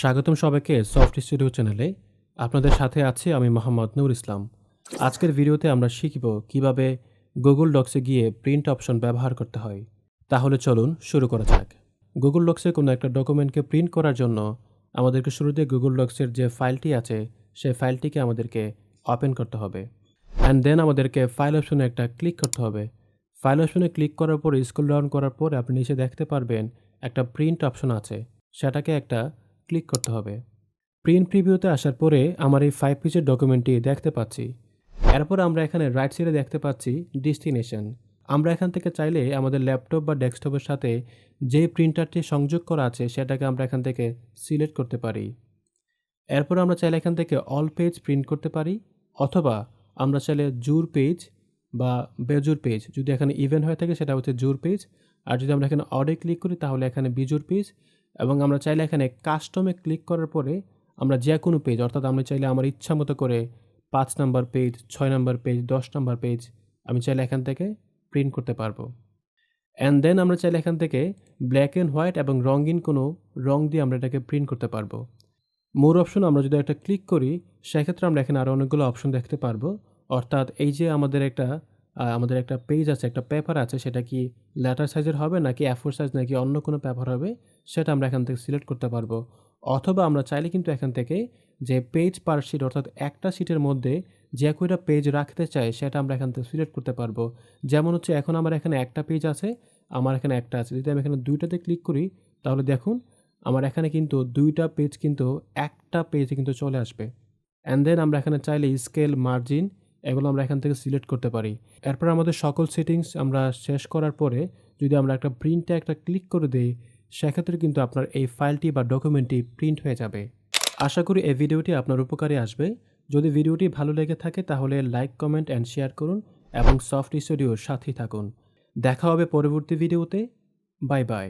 স্বাগতম সবাইকে soft studio চ্যানেলে। আপনাদের সাথে আছি আমি মোহাম্মদ নূর ইসলাম। আজকের ভিডিওতে আমরা শিখব কীভাবে গুগল ডক্সে গিয়ে প্রিন্ট অপশন ব্যবহার করতে হয়। তাহলে চলুন শুরু করা যাক। গুগল ডক্সে কোনো একটা ডকুমেন্টকে প্রিন্ট করার জন্য আমাদেরকে শুরুতে গুগল ডক্সের যে ফাইলটি আছে, সেই ফাইলটিকে আমাদেরকে ওপেন করতে হবে। অ্যান্ড দেন আমাদেরকে ফাইল অপশনে একটা ক্লিক করতে হবে। ফাইল অপশনে ক্লিক করার পর স্কুল ডাউন করার পর আপনি নিচে দেখতে পারবেন একটা প্রিন্ট অপশন আছে। সেটাকে একটা ক্লিক করতে হবে। প্রিন্ট প্রিভিউতে আসার পরে আমার এই ফাইভ পিচের ডকুমেন্টটি দেখতে পাচ্ছি। এরপর আমরা এখানে রাইট সাইডে দেখতে পাচ্ছি ডেস্টিনেশন আমরা এখান থেকে চাইলে আমাদের ল্যাপটপ বা ডেস্কটপের সাথে যে প্রিন্টারটি সংযোগ করা আছে সেটাকে আমরা এখান থেকে সিলেক্ট করতে পারি। এরপর আমরা চাইলে এখান থেকে অল পেজ প্রিন্ট করতে পারি, অথবা আমরা চাইলে জুর পেজ বা বেজুর পেজ যদি এখানে ইভেন্ট হয়ে থাকে সেটা হচ্ছে জুর পেজ আর যদি আমরা এখানে অডে ক্লিক করি তাহলে এখানে বিজুর পেজ এবং আমরা চাইলে এখানে কাস্টমে ক্লিক করার পরে আমরা যে কোনো পেজ অর্থাৎ আমরা চাইলে আমার ইচ্ছা মতো করে পাঁচ নাম্বার পেজ ছয় নাম্বার পেজ দশ নাম্বার পেজ আমি চাইলে এখান থেকে প্রিন্ট করতে পারব। অ্যান্ড দেন আমরা চাইলে এখান থেকে ব্ল্যাক অ্যান্ড হোয়াইট এবং রঙিন কোনো রং দিয়ে আমরা এটাকে প্রিন্ট করতে পারব। মোর অপশন আমরা যদি একটা ক্লিক করি, সেক্ষেত্রে আমরা এখানে আরও অনেকগুলো অপশন দেখতে পারব। অর্থাৎ এই যে আমাদের একটা আমাদের একটা পেজ আছে, একটা পেপার আছে, সেটা কি লেটার সাইজের হবে নাকি অ্যাফোর সাইজ নাকি অন্য কোনো পেপার হবে, সেটা আমরা এখান থেকে সিলেক্ট করতে পারব। অথবা আমরা চাইলে কিন্তু এখান থেকে যে পেজ পার শিট অর্থাৎ একটা শিটের মধ্যে যে কয়টা পেজ রাখতে চাই, সেটা আমরা এখান থেকে সিলেক্ট করতে পারব। যেমন হচ্ছে এখন আমার এখানে একটা পেজ আছে, আমার এখানে একটা আছে। যদি আমি এখানে দুইটাতে ক্লিক করি, তাহলে দেখুন, আমার এখানে কিন্তু দুইটা পেজ কিন্তু একটা পেজে কিন্তু চলে আসবে। অ্যান্ড দেন আমরা এখানে চাইলে স্কেল মার্জিন এগুলো আমরা এখান থেকে সিলেক্ট করতে পারি। এরপর আমাদের সকল সেটিংস আমরা শেষ করার পরে যদি আমরা একটা প্রিন্টে একটা ক্লিক করে দিই, সেক্ষেত্রে কিন্তু আপনার এই ফাইলটি বা ডকুমেন্টটি প্রিন্ট হয়ে যাবে। আশা করি এই ভিডিওটি আপনার উপকারে আসবে। যদি ভিডিওটি ভালো লেগে থাকে তাহলে লাইক কমেন্ট অ্যান্ড শেয়ার করুন এবং সফট স্টুডিওর সাথেই থাকুন। দেখা হবে পরবর্তী ভিডিওতে। Bye bye